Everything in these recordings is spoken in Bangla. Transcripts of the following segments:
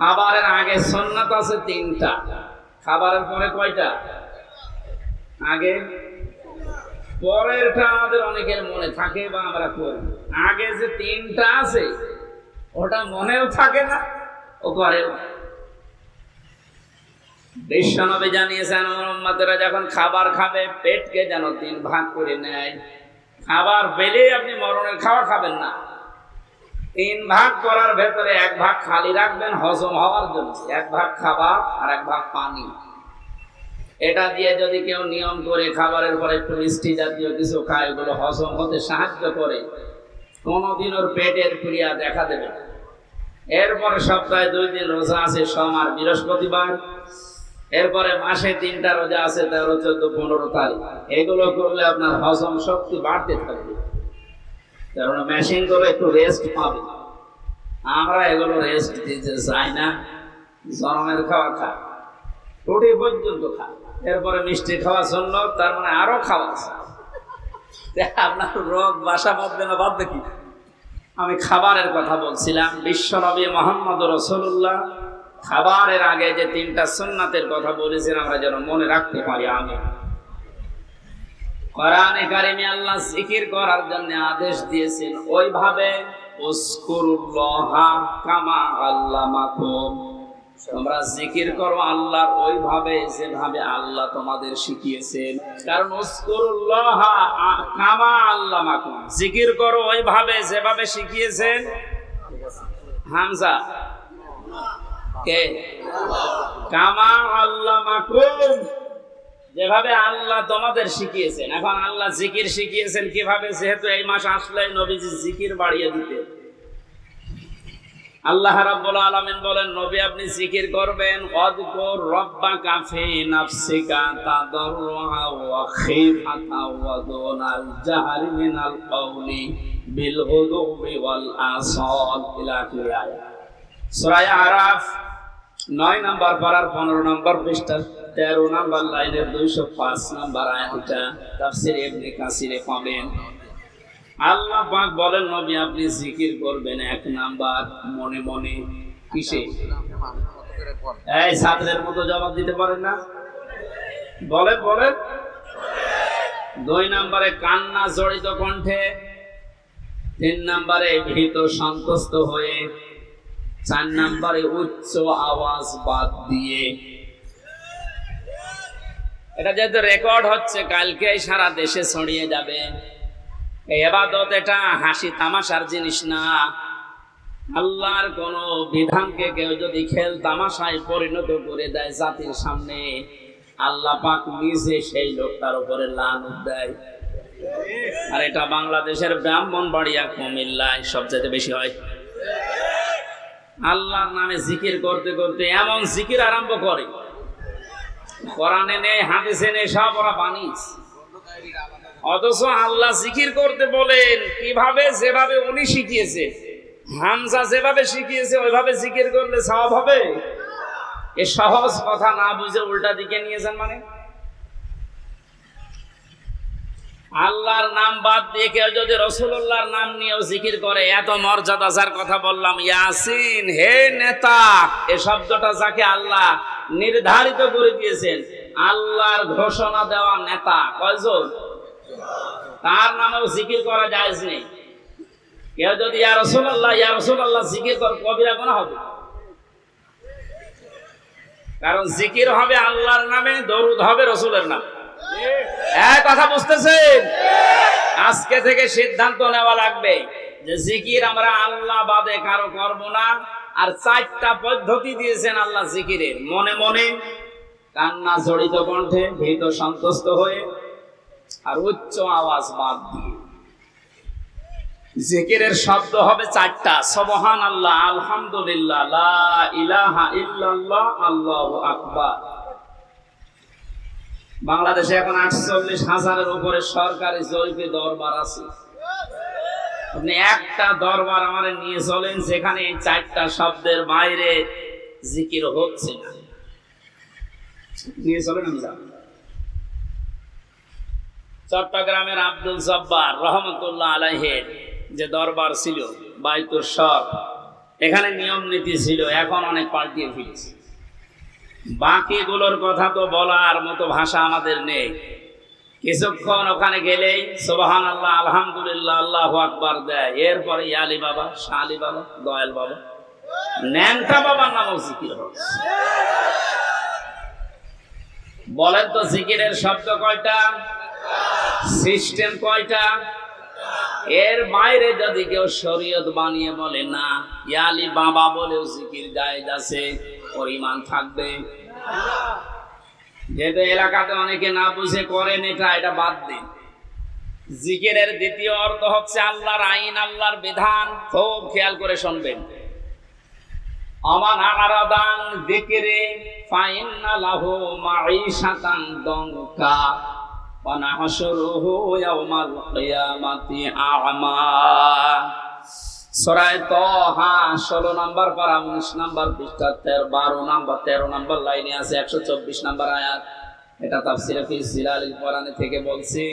খাবারের আগে সন্ন্যত আছে তিনটা। খাবারের পরে কয়টা? আগে? পরেরটা আমাদের অনেকের মনে থাকে বা আমরা করি। আগে যে তিনটা আছে, ওটা মনেও থাকে না, ও করেও না। বিশ্বনবী জানিয়েছেন, আমার উম্মতেরা যখন খাবার খাবে, পেটকে যেন তিন ভাগ করে নেয়। খাবার পেলেই আপনি মরণের খাবার খাবেন না। তিন ভাগ করার ভেতরে এক ভাগ খালি রাখবেন, হজম হওয়ার জন্য। এক ভাগ খাবার আর এক ভাগ পানি। এটা দিয়ে যদি কেউ নিয়ম করে খাবারের পরে একটু মিষ্টি জাতীয় কিছু খায়, ওগুলো হজম হতে সাহায্য করে কোনোদিন ওর পেটের ক্রিয়া দেখা দেবে না। এরপরে সপ্তাহে দুই দিন রোজা আছে, সোম আর বৃহস্পতিবার। এরপরে মাসে তিনটা রোজা আছে, তেরো, চোদ্দ, পনেরো তারিখ। এগুলো করলে আপনার হজম শক্তি বাড়তে থাকবে। কারণ মেশিন করে একটু রেস্ট পাবে। আমরা এগুলো রেস্ট দিতে চাই না, জনমের খাওয়া খা। রুটি পর্যন্ত খা। এরপরে মিষ্টি খাওয়া শুনল তার মানে আরও খাওয়া। আপনার রোগ বাসা বাঁধবে না, বাঁধবে কি? আমি খাবারের কথা বলছিলাম, বিশ্ব নবী মোহাম্মদ রসুল্লাহ খাবারের আগে যে তিনটা সুন্নাতের কথা বলেছেন, আমরা যেন মনে রাখতে পারি আমি কোরআনে কারিমে আল্লাহ জিকির করার জন্য আদেশ দিয়েছেন, ওইভাবে উস্কুরুল্লাহা কামা আল্লামাকুম। তোমরা জিকির করো আল্লাহ ওইভাবে যেভাবে আল্লাহ তোমাদের শিখিয়েছেন। কারণ উস্কুরুল্লাহা কামা আল্লামাকুম। জিকির করো, ওইভাবে যেভাবে শিখিয়েছেন। হামজা, কে? কামা আল্লামাকুম। যেভাবে আল্লাহ তোমাদের শিখিয়েছেন, এখন আল্লাহ জিকির শিখিয়েছেন, কীভাবে? যেহেতু এই মাস আসলে নবীজি জিকির বাড়িয়ে দিতে। আল্লাহ রাব্বুল আলামিন বলেন, নবী, আপনি জিকির করবেন অযকুর রব্বাকা ফি নাফসিকা তাদাররুআ ওয়া খিফাতা ওয়া দুনাল জাহরি মিনাল কওলি বিল গুদুবি ওয়াল আসাল ইলা আখির আয়াত সূরা আরাফ নয় নাম্বার পারার পনেরো নম্বর পৃষ্ঠা। তেরো নাম্বার লাইনের দুইশো পাঁচ নাম্বার আয়াতটা তাফসির এমনি কাসিরে পাবেন। আল্লাহ পাক বলেন, নবী, আপনি জিকির করবেন এক নাম্বার মনে মনে। কিসে? এই ছাত্রের মতো জবাব দিতে পারেন না। বলেন বলেন দুই নম্বরে কান্না জড়িত কণ্ঠে, তিন নম্বরে ভীত সন্তুষ্ট হয়ে, চার নম্বরে উচ্চ আওয়াজ বাদ দিয়ে এটা যেহেতু রেকর্ড হচ্ছে কালকে সারা দেশে ছড়িয়ে যাবে। এবাদত এটা হাসি তামাশার জিনিস না। আল্লাহর কোন বিধানকে কেউ যদি খেল তামাশায় পরিণত করে দেয় জাতির সামনে, আল্লাহ পাক নিজে সেই লোকটার উপরে লান দেয়। আর এটা বাংলাদেশের ব্রাহ্মণবাড়িয়া, কুমিল্লায় সবচেয়ে বেশি হয়। আল্লাহর নামে জিকির করতে করতে এমন জিকির আরম্ভ করে। কোরআনে নেই, হাদিসে নেই, সব ওরা বানিয়েছে অথচ আল্লাহ জিকির করতে বলেন, কীভাবে যেভাবে উনি শিখিয়েছে, হামজা যেভাবে শিখিয়েছে, ওইভাবে জিকির করলে সব হবে? এ সহজ কথা না বুঝে উল্টা দিকে নিয়েছেন মানে? আল্লাহর নাম বাদ দিয়ে কেউ যদি রসুল্লাহর নাম নিয়েও জিকির করে, এত মর্যাদা যার কথা বললাম, ইয়াসিন, হে নেতা, এ শব্দটা যাকে আল্লাহ নির্ধারিত করে দিয়েছেন, আল্লাহর ঘোষণা দেওয়া নেতা, কয়জন? তার নামেও জিকির করা যায় নেই কেউ যদি, ইয়া রসুল্লাহ ইয়া রসুল্লাহ জিকির কর, কবিরা গোনা হবে। কারণ জিকির হবে আল্লাহর নামে, দরুদ হবে রসুলের নামে। কথা বুঝতেছেন? আজকে থেকে সিদ্ধান্ত নেওয়া লাগবে যে জিকির আমরা আল্লাহ বাদে কারও করব না, আর চারটা পদ্ধতি দিয়েছেন আল্লাহ জিকিরের। মনে মনে কান্না জড়িত কণ্ঠে, ভীত সন্তুষ্ট হয়ে আর উচ্চ আওয়াজ বাদ দিয়ে। জিকিরের শব্দ হবে চারটা। সবহান আল্লাহ আলহামদুলিল্লাহ, লা ইলাহা ইল্লাল্লাহ, আল্লাহু আকবার। বাংলাদেশে এখন আটচল্লিশ হাজারের উপরে সরকারি জরিপে দরবার আছে। আপনি একটা দরবার আমার নিয়ে চলেন, যেখানে চারটা শব্দের বাইরে জিকির হচ্ছে না। নিয়ে চলেন চট্টগ্রামের আব্দুল জব্বার রহমতুল্লাহ আলাইহের যে দরবার ছিল বাইতুর সব এখানে নিয়ম নীতি ছিল, এখন অনেক পাল্টিয়ে ফিরেছে বাকিগুলোর কথা তো বলার মতো ভাষা আমাদের নেই। কিছুক্ষণ ওখানে গেলেই সোবাহান আল্লাহ আলহামদুলিল্লাহ, আল্লাহ আকবার দেয়। এরপরে ইয়ালি বাবা শালি বাবা, দয়াল বাবা। ন্যাংটা বাবার নামও জিকির বলেন তো জিকিরের শব্দ কয়টা? সিস্টেম কয়টা? এর বাইরে যদি কেউ শরীয়ত বানিয়ে বলে, না ইয়ালি বাবা বলেও জিকির জায়েজ আছে। পরিমাণ থাকবে। যেহেতু এলাকাতে অনেকে না বুঝে করেন এটা এটা বাদ দিন। জিকিরের দ্বিতীয় অর্থ হচ্ছে আল্লাহর আইন, আল্লাহর বিধান, খুব খেয়াল করে শুনবেন। অমান আরাদান দিকরে ফাইন্না লাহু মাঈশাতান দঙ্কা ওয়া নাহশুরুহু ইয়াওমাল কিয়ামাতি আ'মা। ষোলো উনিশ নাম্বার বারো নাম্বার, তেরো নাম্বার লাইনে আছে একশো চব্বিশ এটা থেকে বলছি।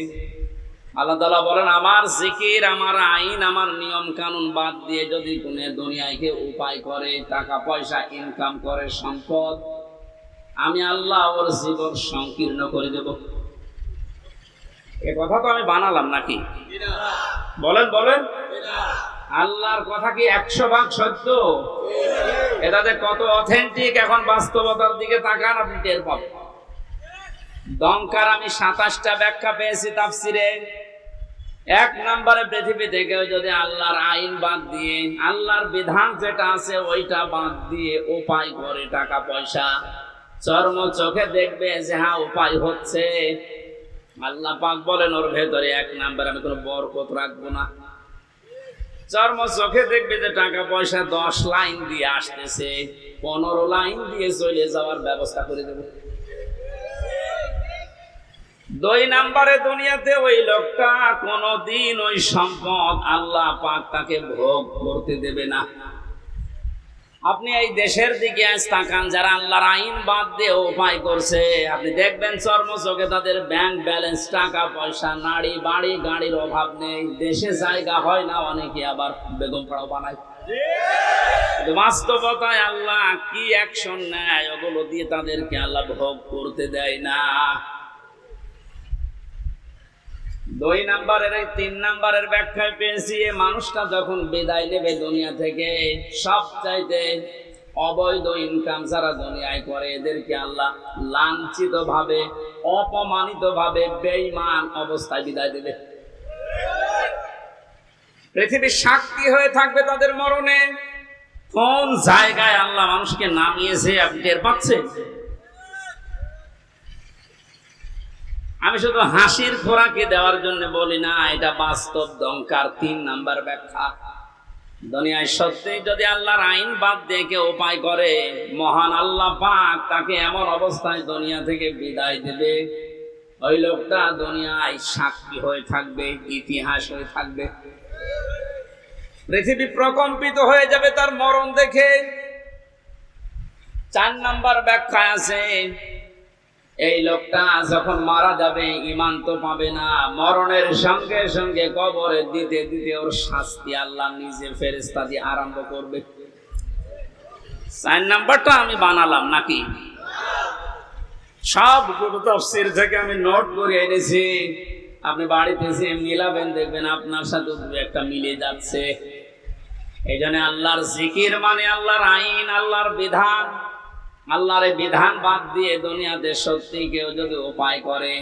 আল্লাহ তাআলা বলেন, আমার জিকির, আমার আইন, আমার নিয়ম কানুন বাদ দিয়ে যদি কোনে দুনিয়াকে উপায় করে, টাকা পয়সা ইনকাম করে, সম্পদ, আমি আল্লাহ ওর জীবন সংকীর্ণ করে দেব। এ কথা তো আমি বানালাম নাকি? বলেন বলেন। আল্লাহর কথা কি একশো ভাগ সত্য? এটাতে কত অথেন্টিক এখন বাস্তবতার দিকে তাকান, আপনি টের পাবেন। দমকার আমি সাতাশটা ব্যাখ্যা পেয়েছি তাফসিরে। এক নম্বরে পৃথিবীতে কেউ যদি আল্লাহর আইন বাদ দিয়ে, আল্লাহর বিধান যেটা আছে ওইটা বাদ দিয়ে উপায় করে টাকা, পয়সা, চর্ম চোখে দেখবে যে হ্যাঁ উপায় হচ্ছে। আল্লাহ পাক বলেন, ওর ভেতরে এক নাম্বার আমি কোনো বরকত রাখব না। চর্ম চোখে দেখবে যে টাকা পয়সা দশ লাইন দিয়ে আসতেছে, পনেরো লাইন দিয়ে চলে যাওয়ার ব্যবস্থা করে দেবে। দুই নাম্বারে দুনিয়াতে ওই লোকটা কোনদিন ওই সম্পদ আল্লাহ পাক তাকে ভোগ করতে দেবে না। আপনি এই দেশের দিকে আজ তাকান, যারা আল্লাহর আইন বাদ দিয়ে উপায় করছে। আপনি দেখবেন চর্ম চোখে তাদের ব্যাংক ব্যালেন্স টাকা পয়সা, নাড়ি বাড়ি গাড়ির অভাব নেই। দেশে জায়গা হয় না, অনেকে আবার বেগম পাড়াও বানায়। বাস্তবতায় আল্লাহ কি অ্যাকশন নেয়, ওগুলো দিয়ে তাদেরকে আল্লাহ ভোগ করতে দেয় না। দুই নাম্বারের এই তিন নাম্বারের ব্যাখ্যায় পেয়েছি মানুষটা যখন বিদায় নেবে দুনিয়া থেকে সব চাইতে অবৈধ ইনকাম যারা দুনিয়ায় করে, এদেরকে আল্লাহ লাঞ্ছিত ভাবে অপমানিত ভাবে বেইমান অবস্থায় বিদায় দেবে। পৃথিবীর সাক্ষী হয়ে থাকবে তাদের মরণে। কোন জায়গায় আল্লাহ মানুষকে নামিয়েছে আপনি টের পাচ্ছেন আমি শুধু হাসির খোরাকে দেওয়ার জন্য বলি না, এটা বাস্তব দঙ্কার তিন নাম্বার ব্যাখ্যা। দুনিয়ায় সত্যি যদি আল্লাহর আইন বাদ দিয়ে কেউ উপায় করে, মহান আল্লাহ পাক তাকে এমন অবস্থায় দুনিয়া থেকে বিদায় দেবে। ওই লোকটা দুনিয়ায় সাক্ষী হয়ে থাকবে, ইতিহাস হয়ে থাকবে। পৃথিবী প্রকম্পিত হয়ে যাবে তার মরণ দেখে। চার নাম্বার ব্যাখ্যা আছে এই লোকটা যখন মারা যাবে ইমান তো পাবে না। মরণের সঙ্গে সঙ্গে কবরে দিতে দিতে ওর শাস্তি আল্লাহ নিজে ফেরেস্তা দিয়ে আরম্ভ করবে। চার নাম্বারটা আমি বানালাম নাকি? সব গুরু তফসির থেকে আমি নোট করে এনেছি। আপনি বাড়িতে এসে মিলাবেন, দেখবেন আপনার সাথে দু একটা মিলে যাচ্ছে। এই জন্য আল্লাহর জিকির মানে আল্লাহর আইন, আল্লাহর বিধান। আল্লাহর বিধান বাদ দিয়ে দুনিয়াতে সত্যি কেউ যদি উপায় করে,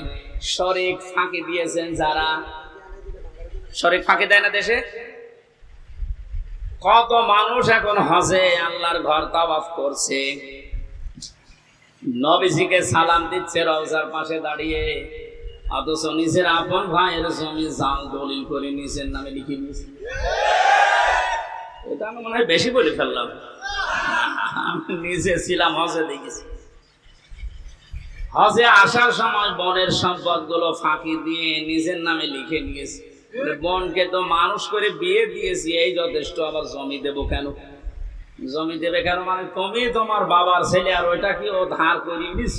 শরিক ফাঁকি দিয়েছেন যারা? শরিক ফাঁকি দেয় না দেশে? কত মানুষ এখন হজে, আল্লাহর ঘর তাওয়াফ করছে। নবীজিকে সালাম দিচ্ছে রওজার পাশে দাঁড়িয়ে। অথচ নিজের আপন ভাইয়ের জমি জাল দলিল করে নিজের নামে লিখে নিয়েছে এটা আমি মনে হয় বেশি বলে ফেললাম। আমি নিজে ছিলাম, হজে দেখেছি হজে আসার সময় বনের সম্পদগুলো ফাঁকি দিয়ে নিজের নামে লিখে নিয়েছি। বোনকে তো মানুষ করে বিয়ে দিয়েছি, এই যথেষ্ট, আবার জমি দেবো কেন? জমি দেবে কেন মানে তুমি তোমার বাবার ছেলে আর ওইটা কি ও ধার করিয়ে নিস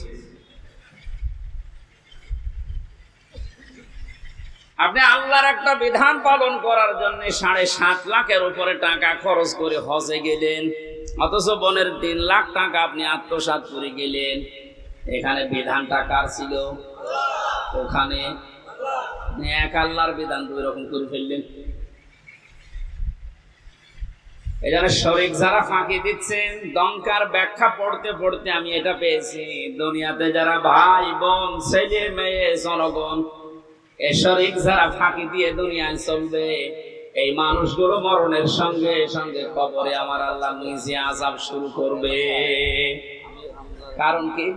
আপনি আল্লাহর একটা বিধান পালন করার জন্য সাড়ে সাত লাখের উপরে টাকা খরচ করে হজে গেলেন। অথচ বনের তিন লাখ টাকা আপনি আত্মসাৎ করে গেলেন। এখানে বিধানটা কার ছিল? ওখানে। এক আল্লাহর বিধান দুই রকম করে ফেললেন। এই জন্য শরিক যারা ফাঁকি দিচ্ছেন, দমকার ব্যাখ্যা পড়তে পড়তে আমি এটা পেয়েছি। দুনিয়াতে যারা ভাই, বোন, ছেলে, মেয়ে, জনগণ, এ শরিক যারা ফাঁকি দিয়ে দুনিয়ায় চলবে এই মানুষগুলো মরণের সঙ্গে সঙ্গে কবরে আমার আল্লাহ নিজে আজাব শুরু করবে। কারণ কি?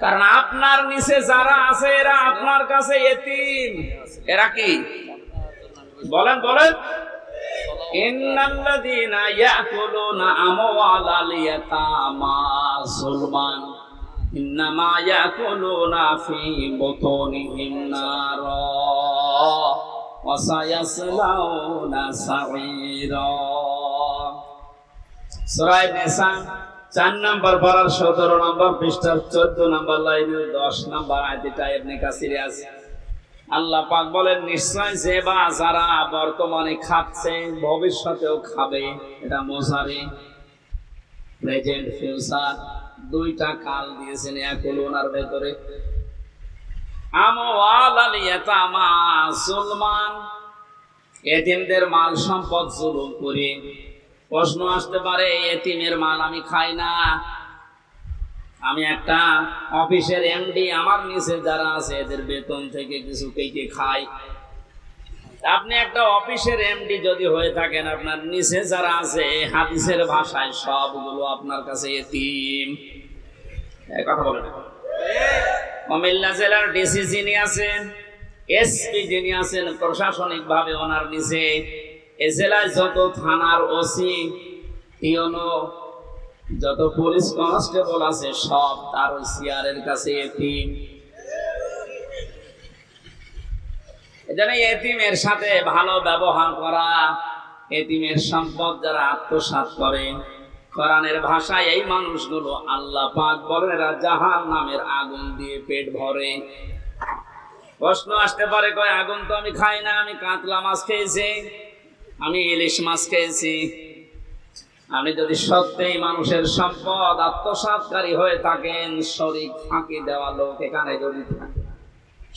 কারণ আপনার নিচে যারা আছে, এরা আপনার কাছে এতিম। এরা কি? বলেন বলেন। ইন্নাল্লাযীনা চার সতেরো পৃষ্ঠার চোদ্দ লাইনের দশ আয়তিটা এমনি আছে। আল্লাহ পাক বলেন, নিশ্চয় যে বা যারা বর্তমানে খাচ্ছে, ভবিষ্যতেও খাবে, এটা মোজারে। প্রেজেন্ট ফিউচার, দুইটা কাল দিয়েছেন, এক ওনার ভেতরে। মাল সম্পদ জুলুম করে। প্রশ্ন আসতে পারে, এতিমের মাল আমি খাই না। আমি একটা অফিসের এমডি, আমার নিচে যারা আছে, এদের বেতন থেকে কিছু কেটে খাই। আপনি একটা অফিসের এমডি যদি হয়ে থাকেন, আপনার নিচে যারা আছে, হাদিসের ভাষায় সবগুলো আপনার কাছে এতিম। কথা বলেন। কুমিল্লা জেলার ডিসি যিনি আছেন এসপি যিনি আছেন প্রশাসনিক ভাবে ওনার নিচে এ জেলায় যত থানার ওসি ইউনো যত পুলিশ কনস্টেবল আছে, সব তার ওই সিআরের কাছে এতিম। এজন্য এতিমের সাথে ভালো ব্যবহার করা, এতিমের সম্পদ যারা আত্মসাৎ করে কোরআনের ভাষায় এই মানুষগুলো আল্লাহ পাক বলেন, এরা জাহান নামের আগুন দিয়ে পেট ভরে। প্রশ্ন আসতে পারে, কয়, আগুন তো আমি খাই না, আমি কাতলা মাছ খেয়েছি, আমি ইলিশ মাছ খেয়েছি। আপনি যদি সত্যিই মানুষের সম্পদ আত্মসাৎকারী হয়ে থাকেন শরীর ফাঁকি দেওয়া লোক এখানে যদি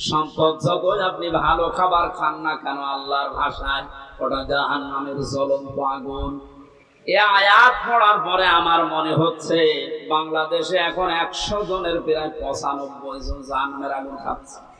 সম্পদ যতই আপনি ভালো খাবার খান না কেন, আল্লাহর ভাষায় ওটা জাহান নামের জ্বলন্ত আগুন। এ আয়াত পড়ার পরে আমার মনে হচ্ছে বাংলাদেশে এখন একশো জনের প্রায় পঁচানব্বই জন জানের আগুন খাচ্ছে।